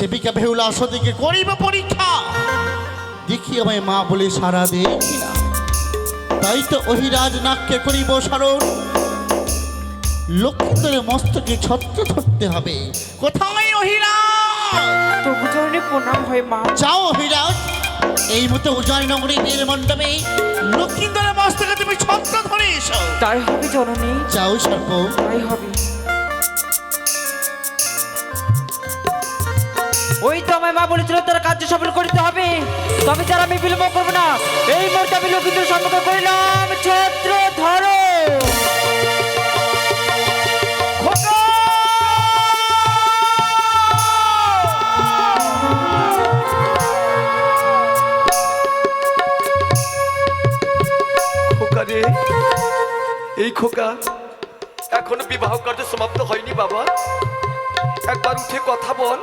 সেবিকা বেহুলা সদিকে করিব পরীক্ষা। দেখি আমায় মা বলে সারা দে। কিনা তাই তো অহিরাজ নাককে করিব স্মরণ। লক্ষ্মীন্দরের মস্তকে ছত্র ধরতে হবে। কোথায় অহিরাজ? তবু চরণে প্রণাম হয় মা। যাও অভিরাজ এই মতো উজানি নগরী নীল মণ্ডপে। লক্ষ্মীন্দরের মস্তকে তুমি ছত্র ধরে এসো। তাই হবে জননী। যাও সর্প তাই হবে। ওই তো আমায় মা বলেছিল তোর কার্য সফল করতে হবে। তবে তার আমি বিলম্ব করব না। এই মুহূর্তে আমি লক্ষ্মীদের সম্মুখে করিলাম, ছত্র ধরো। এই খোকা, এখনও বিবাহ কার্য সমাপ্ত হয়নি বাবা। একবার উঠে কথা বল।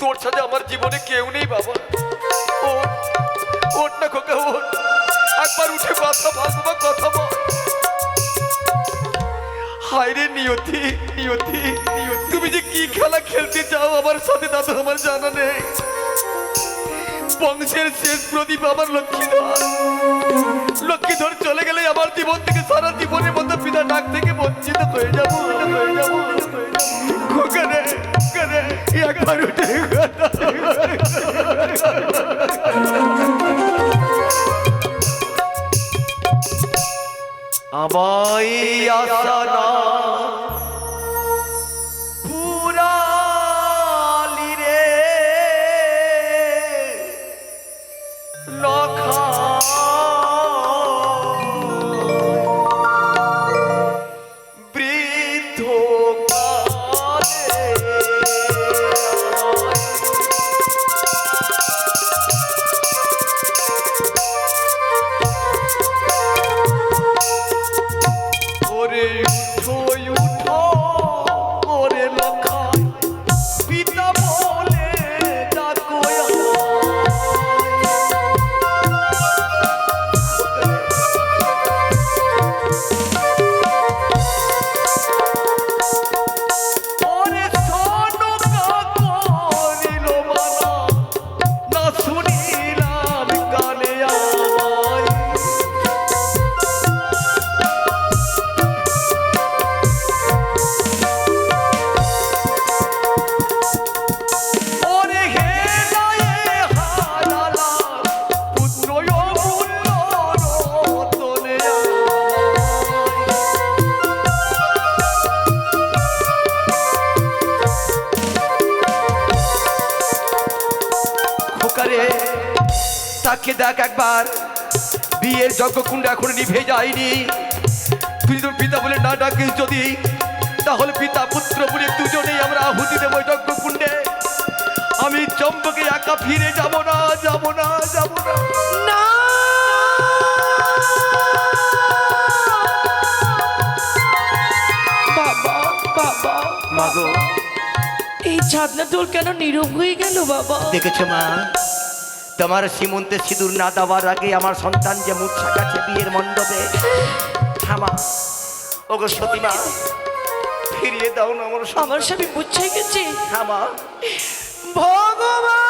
তোর সাথে আমার জীবনে কেউ নেই বাবা। ওঠ না খোকা ওঠ একবার উঠে কথা বল কথা বল। হায় রে নিয়তি নিয়তি তুমি যে কি খেলা খেলতে চাও আমার সাথে তা আমার জানা নেই। বংশের শেষ প্রদীপ আমার লক্ষ্মীধর। লক্ষ্মীধর চলে গেলে আমার জীবন থেকে সারা জীবনের মতো পিতা ডাক থেকে বঞ্চিত হয়ে যাব হয়ে যাব খোকারে খোকারে একবার উঠে আমায় আশা দেখ একবার। বিয়ের যজ্ঞকুণ্ড এখনও নিভে যায়নি তুই তোর পিতা বলে না ডাকিস যদি তাহলে পিতা পুত্র বলে দুজনেই আমরা আহুতি দেবো ওই যজ্ঞকুণ্ডে আমি চম্পকে একা ফিরে যাব না যাব না যাব না। না! বাবা বাবা। মাগো এই ছাদনা তোর কেন নীরব হয়ে গেল বাবা? দেখেছ মা? তোমার সীমন্তে সিঁদুর না দেওয়ার আগে আমার সন্তান যে মূর্ছা গেছে বিয়ের মণ্ডপে থামা। ওগো সতীমা ফিরিয়ে দাও না আমার। আমার স্বামী বুঝছে গেছে। থামা। আমায়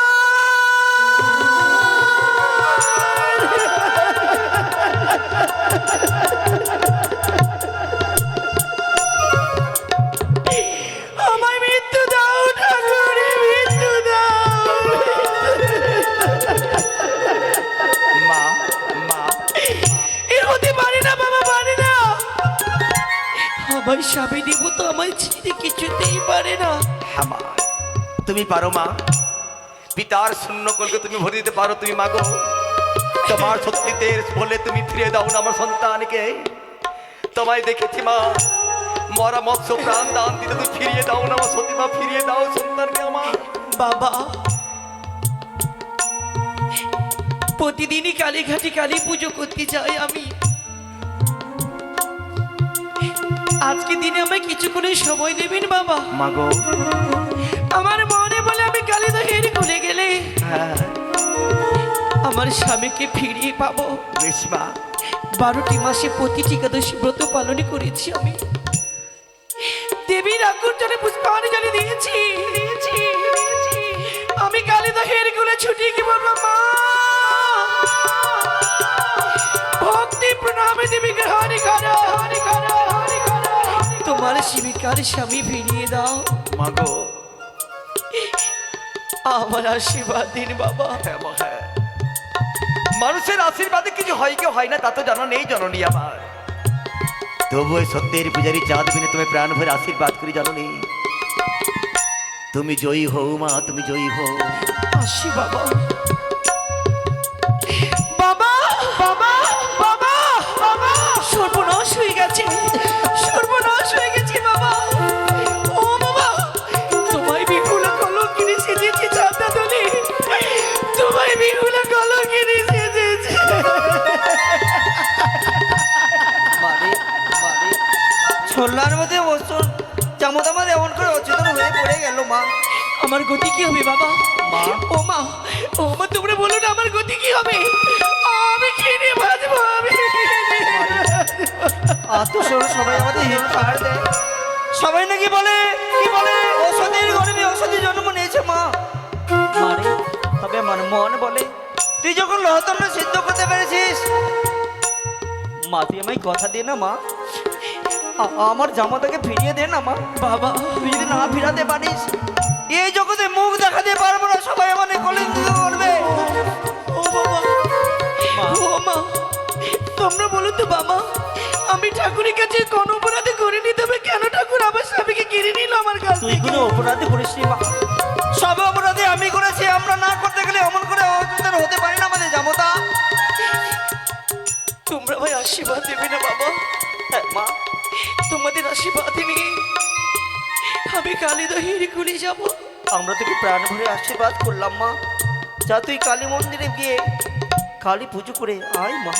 আমার স্বামী দিব তো আমায় ছেড়ে কিছুতেই পারে না। হ্যাঁ মা তুমি পারো মা। পিতার শূন্য কলকে তুমি ভরে দিতে পারো তুমি মাগো। তোমার সত্যিতে বলে তুমি ফিরে দাও না আমার সন্তানকে। তোমায় দেখেছি মা মরা মৎস্য প্রাণ দান দিতে তুমি ফিরিয়ে দাও না আমার সতী মা ফিরিয়ে দাও সন্তানকে আমার। বাবা প্রতিদিনই কালীঘাটে কালী পুজো করতে যাই আমি। আজকে দিনে আমায় কিছুক্ষণের সময় দেবেন বাবা। মাগো আমার মনে বলে আমি কালী দহের খুলে গেলে হ্যাঁ। আমার স্বামীকে ফিরিয়ে পাবো। বেশ মা। বারোটি মাসে প্রতিটি একাদশী ব্রত পালন করেছি আমি। দেবীর আগুন জলে পুষ্পানি দিয়েছি। আমি কালী দহের গুলে ছুটি কি বলব মা! ভক্তি প্রণামে দেবী গ্রহণী হরি হরি করো তোমার শিবিকার স্বামী ফিরিয়ে দাও। মাগো। আমার আশীর্বাদ দিন বাবা। হ্যাঁ হ্যাঁ। মানুষের আশীর্বাদে কিছু হয় কি হয় না তা তো জানা নেই জননী আমার। তবু ওই সত্যের পূজারি চাঁদ বিনে তুমি প্রাণ ভরে আশীর্বাদ করি জননী। তুমি জয়ী হও মা তুমি জয়ী হও। আসি বাবা। বাবা বাবা বাবা বাবা সর্বনাশ হয়ে গেছে। ছোলার মধ্যে ওষুধ চামচ আমার এমন করে অচেতন হয়ে পড়ে গেল মা। আমার গতি কি হবে বাবা? মা। ও মা ও মা তোমরা বলো না আমার গতি কি হবে? আমি খেয়ে বাঁচবো আমি আত্মসহ সবাই আমাদের পাহাড় দেয়। সবাই নাকি বলে? কি বলে? ওষুধের গরমে ওষুধের জন্ম নিয়েছে মা। মানে তবে আমার মন বলে তুই যখন লহতন্ন সিদ্ধ করতে পেরেছিস মা তুই আমায় কথা দে না মা। আমার জামাটাকে ফিরিয়ে দে না মা। বাবা তুই যদি না ফিরাতে পারিস এই জগতে মুখ দেখাতে পারব না সবাই আমার কলে করবে। ও বাবা ও মা তোমরা বলো তো বাবা আমি ঠাকুরের কাছে কোন অপরাধে করিনি তবে কেন ঠাকুর আমার স্বামীকে কিনে নিল আমার কাছ তুই কোনো অপরাধী করিস নি মা। সব অপরাধে আমি করেছি আমরা না করতে গেলে অমন করে অযোগ্য হতে পারি না আমাদের জামতা। তোমরা ভাই আশীর্বাদ দেবে না বাবা। হ্যাঁ, মা। তোমাদের আশীর্বাদ নিয়ে আমি কালী দহির খুলে যাব। আমরা তোকে প্রাণ ভরে আশীর্বাদ করলাম, মা। যা তুই কালী মন্দিরে গিয়ে কালী পুজো করে আয়, মা।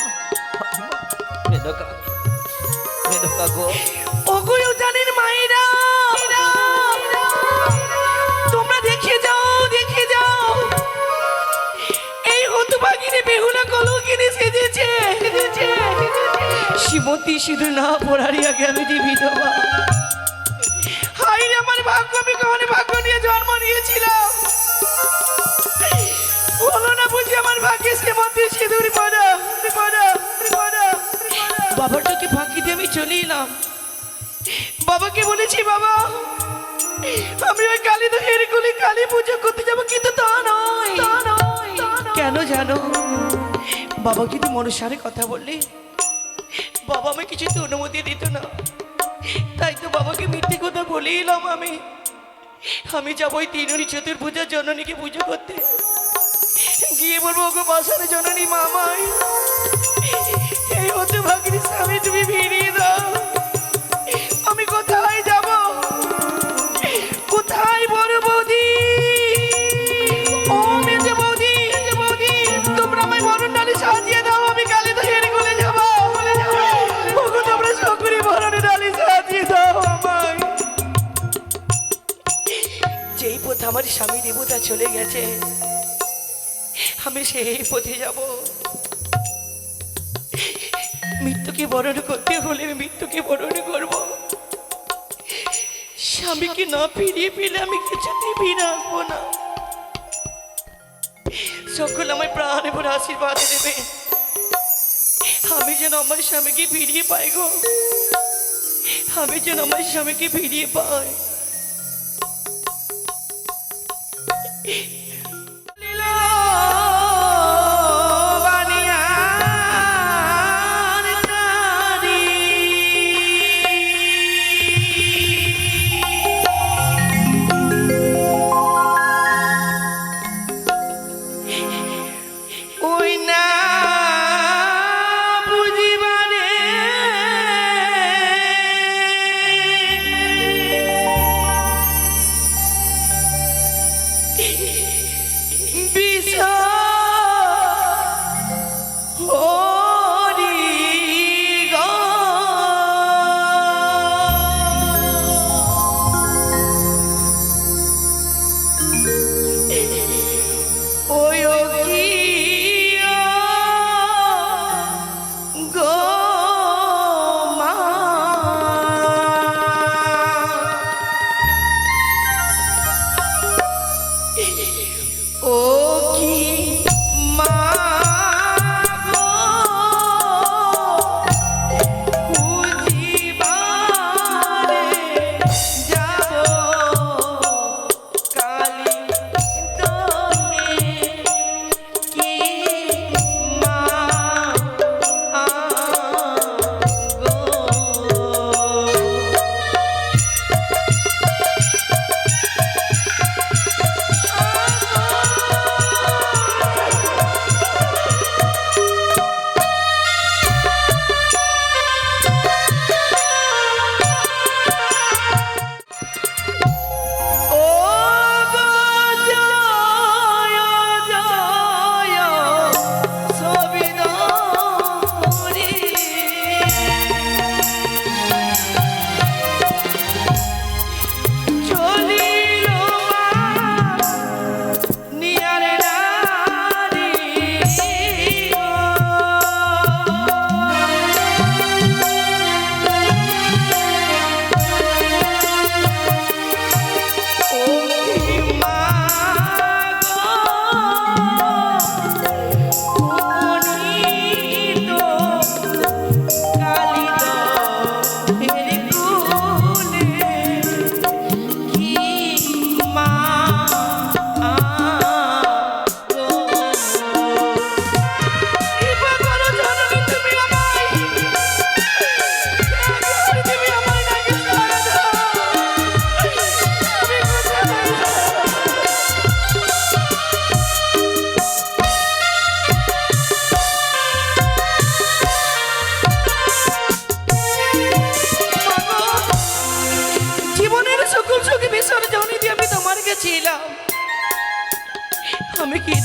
জানেন মায়েরা তোমরা দেখে যাও দেখে যাও। এই হতভাগিনী বেহুলা কলঙ্কিনী সেজেছে সেজেছে। শ্রীমতী সিঁদুর না পড়ারই আগে আমি যে বিধবা। হাই রে আমার ভাগ্য, আমি কখনো ভাগ্য নিয়ে জন্ম নিয়েছিলাম। হলো না বুঝি আমার ভাগ্যে শ্রীমতী সিঁদুর পড়া পড়া পড়া বাবাটাকে ফাঁকি দিয়ে আমি চলে এলাম। বাবাকে বলেছি, বাবা, আমি ওই কালী দহের গুলি কালী পুজো করতে যাব, কিন্তু তা তা নয়। কেন জানো? বাবা কিন্তু মনুষ্যারে কথা বললে। বাবা আমি কিছুতে অনুমতি দিত না। তাই তো বাবাকে মিথ্যে কথা বলে এলাম আমি। আমি যাব ওই তিনটি চতুর্ভুজার জননীকে পুজো করতে। গিয়ে বলব ওকে বাসার জননী মামাই, এই হতে ভাগিনি স্বামী, তুমি ফিরিয়ে দাও। চলে গেছে। আমি সেই পথে যাব। মৃত্যুকে বরণ করতে হলে মৃত্যুকে বরণ করব। স্বামীকে না ফিরিয়ে পেলে আমি কিছুতেই ফিরে আসব না। সকল আমার প্রাণে ভরে আশীর্বাদ দেবে। আমি যেন আমার স্বামীকে ফিরিয়ে পাই গো। আমি যেন আমার স্বামীকে ফিরিয়ে পাই। Peace.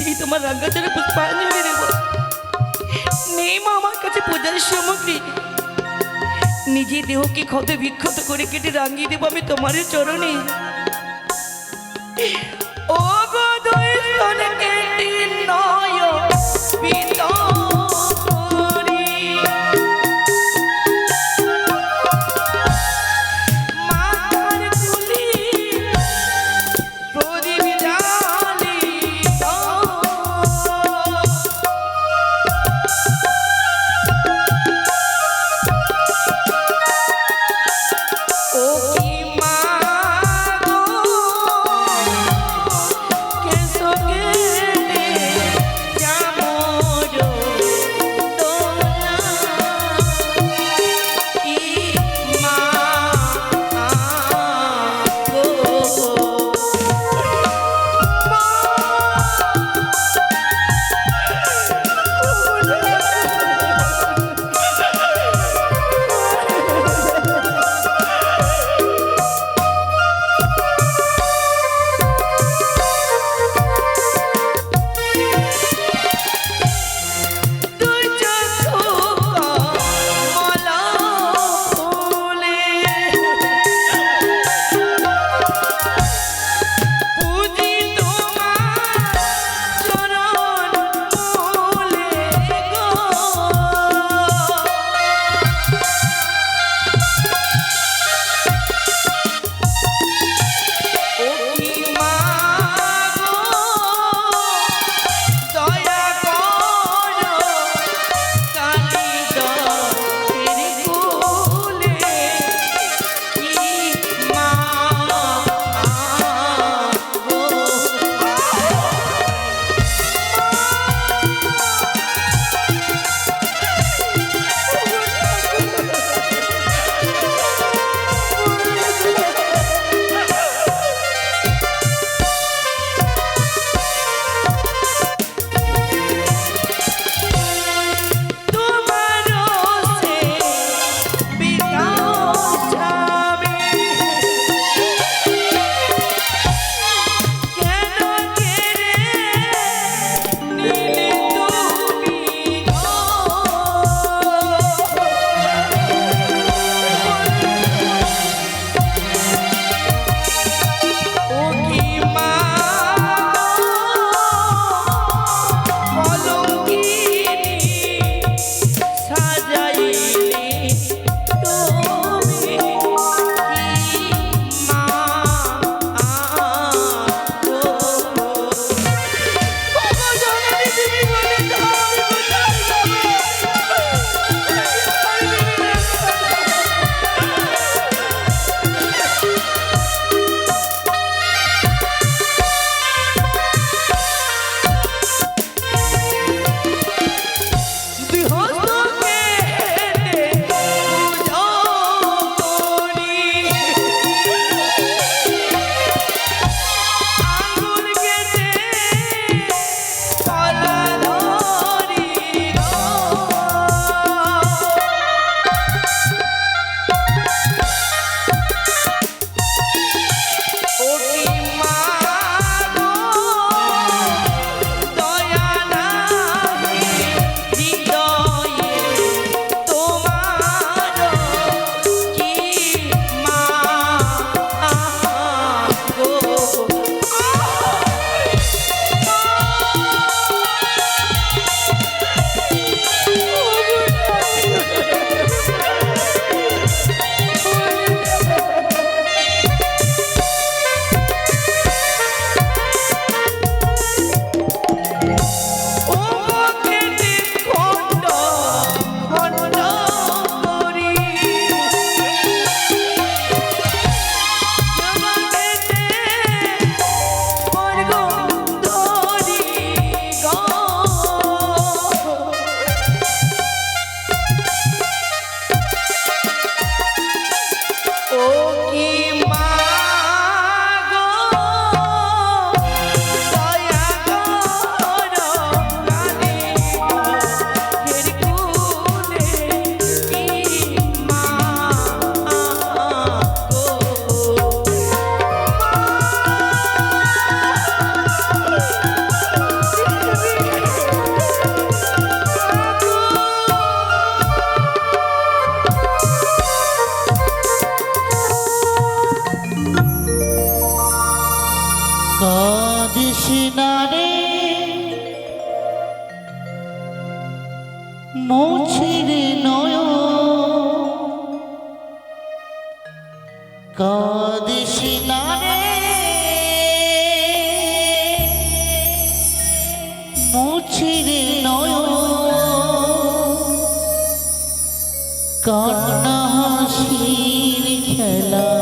দিই তোমার রাঙ্গাচরে পুষ্পাঞ্জলি দেব। নেই মা আমার কাছে পূজার সামগ্রী। নিজে দেহকে ক্ষত বিক্ষত করে কেটে রাঙিয়ে দেবো আমি তোমার চরণে। ও গো দুই কান্না হাসির খেলা।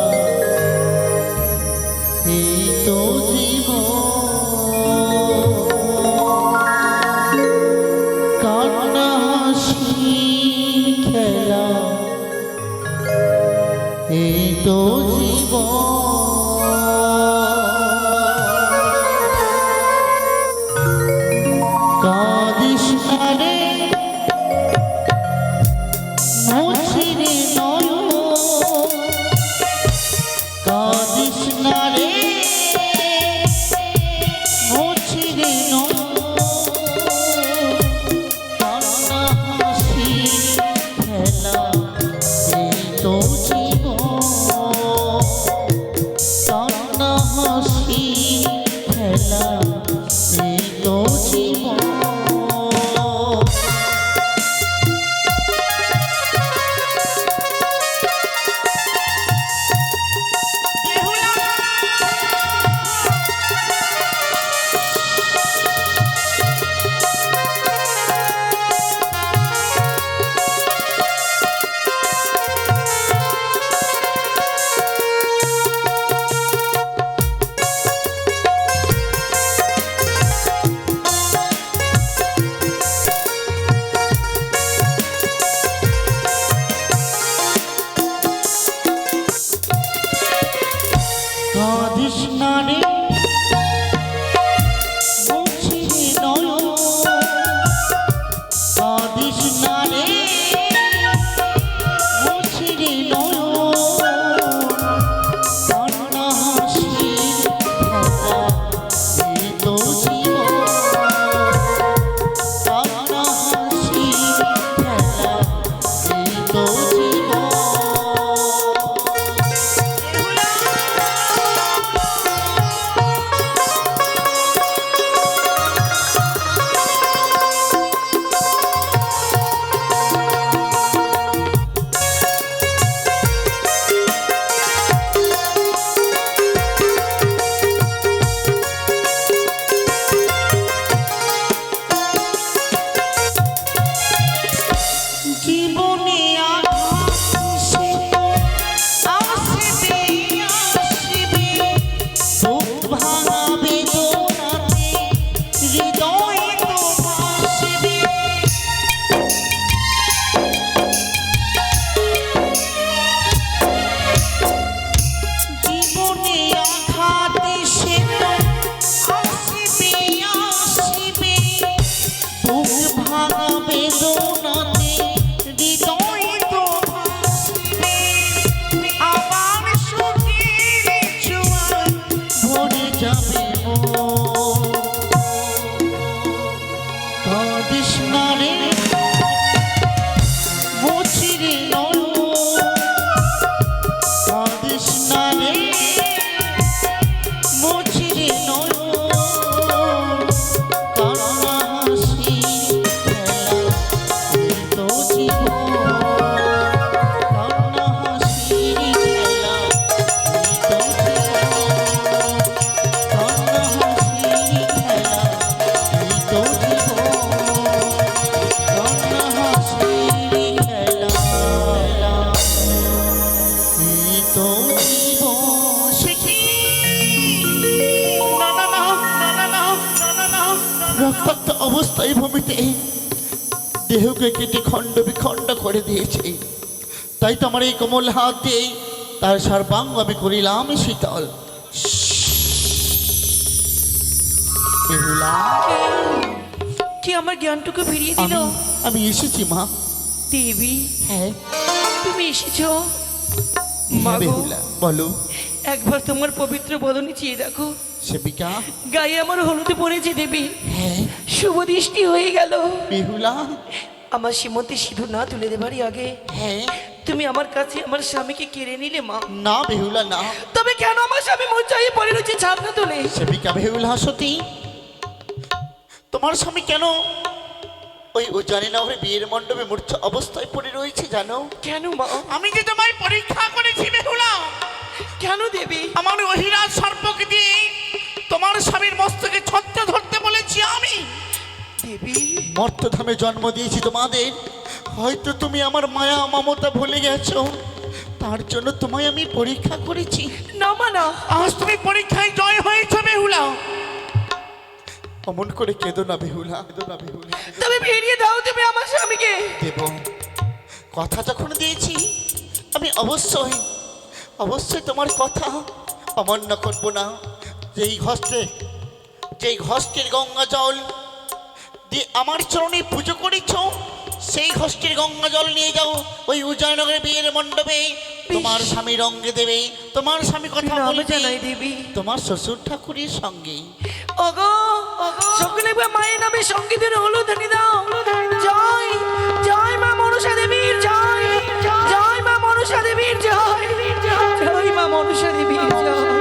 দেহকে কেটে খণ্ড বিখণ্ড করে দিয়েছে। তাই তো আমার এই কোমল হাত দিয়ে তার সর্বাঙ্গ আমি করিলাম শীতল। কি আমার জ্ঞানটুকু ফিরিয়ে দিল? আমি এসেছি মা। দেবী হ্যাঁ। তুমি এসেছ? হ্যাঁ, বলো। একবার তোমার পবিত্র বদনে চেয়ে দেখো। সেবিকা। গায়ে আমার হলুদে পড়েছে দেবী। হ্যাঁ। শুভ দৃষ্টি হয়ে গেল। বেহুলা। আমার সীমন্তে সিঁদুর না তুলে দেবারই আগে। হ্যাঁ। তুমি আমার কাছে আমার স্বামীকে কেড়ে নিলে মা। না বেহুলা না। তবে কেন আমার স্বামী মন চাইয়ে পড়ে রয়েছে ছাপ না তোলে? সেবিকা বেহুলা সতী। তোমার স্বামী কেন ওই ও জানি না ওরে বিয়ের মণ্ডপে মূর্ছ অবস্থায় পড়ে রয়েছে জানো? কেন মা? আমি যে তোমায় পরীক্ষা করেছি বেহুলা। কেন দেবী? আমার অহিরাজ সর্পকে দিয়ে তোমার স্বামীর মস্তকে ছত্র ধরতে বলেছি আমি। মর্তধামে জন্ম দিয়েছি তোমাদের। হয়তো তুমি আমার মায়া মমতা ভুলে গেছো। তার জন্য তোমায় আমি পরীক্ষা করেছি। না মা না। আজ তুমি পরীক্ষায় জয় হয়েছ বেহুলা। অমন করে কেঁদো না বেহুলা। কেঁদো না বেহুলা। ফিরিয়ে দাও তুমি আমার স্বামীকে। দেব কথা যখন দিয়েছি আমি অবশ্যই অবশ্যই তোমার কথা অমান্য করব না। যেই ঘষ্টে যেই ঘষ্টের গঙ্গা জল দিয়ে আমার চরণে পুজো করেছ সেই ঘষ্টের গঙ্গা জল নিয়ে যাও ওই উজয়নগরের বিয়ের মণ্ডপে। তোমার স্বামী রঙ্গে দেবে তোমার স্বামী কথা বলবে জানাই দেবী। তোমার শ্বশুর ঠাকুরের সঙ্গে। ওগো সকলে মায়ের নামে সঙ্গীতের হলুদানি দাও। জয় জয় মা মনসা দেবীর জয়। জয় মা মনসা দেবীর জয়। জয় মা মনসা দেবীর জয়।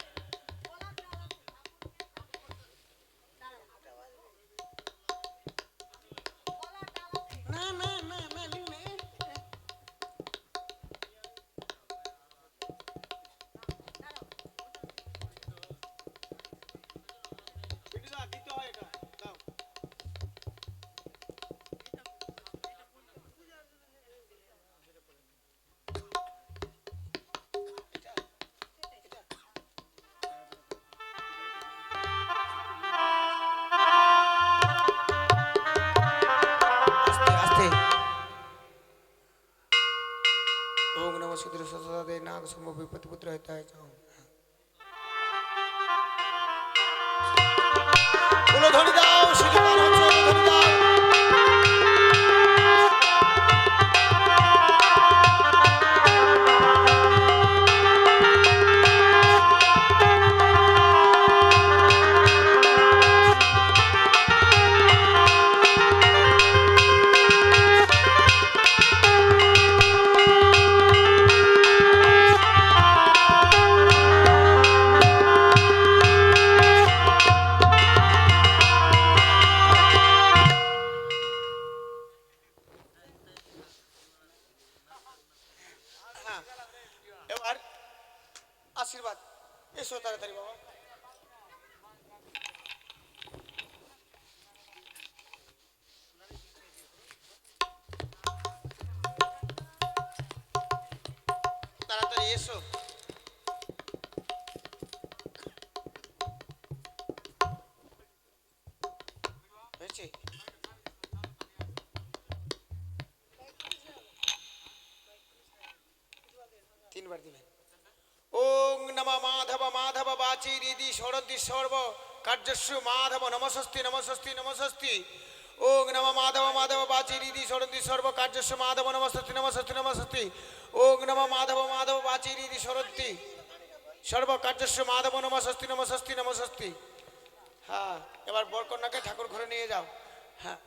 বলো ধরি দাও আশীর্বাদ। এসো তাড়াতাড়ি বাবা। তাড়াতাড়ি কার্যস্য মাধব নমস্তি নমস্তি নমস্তি ওং নম মাধব মাধব বাচি হৃদি সরন্তি সর্ব কার্যস্ব মাধব নমস্তি নমস্তি নমস্তি ওং নম মাধব মাধব বাচি হৃদি সরন্তি সর্ব কার্যস্ব মাধব নমস্তি নমস্তি নমস্তি হ্যাঁ এবার বরকন্যাকে ঠাকুর ঘরে নিয়ে যাও হ্যাঁ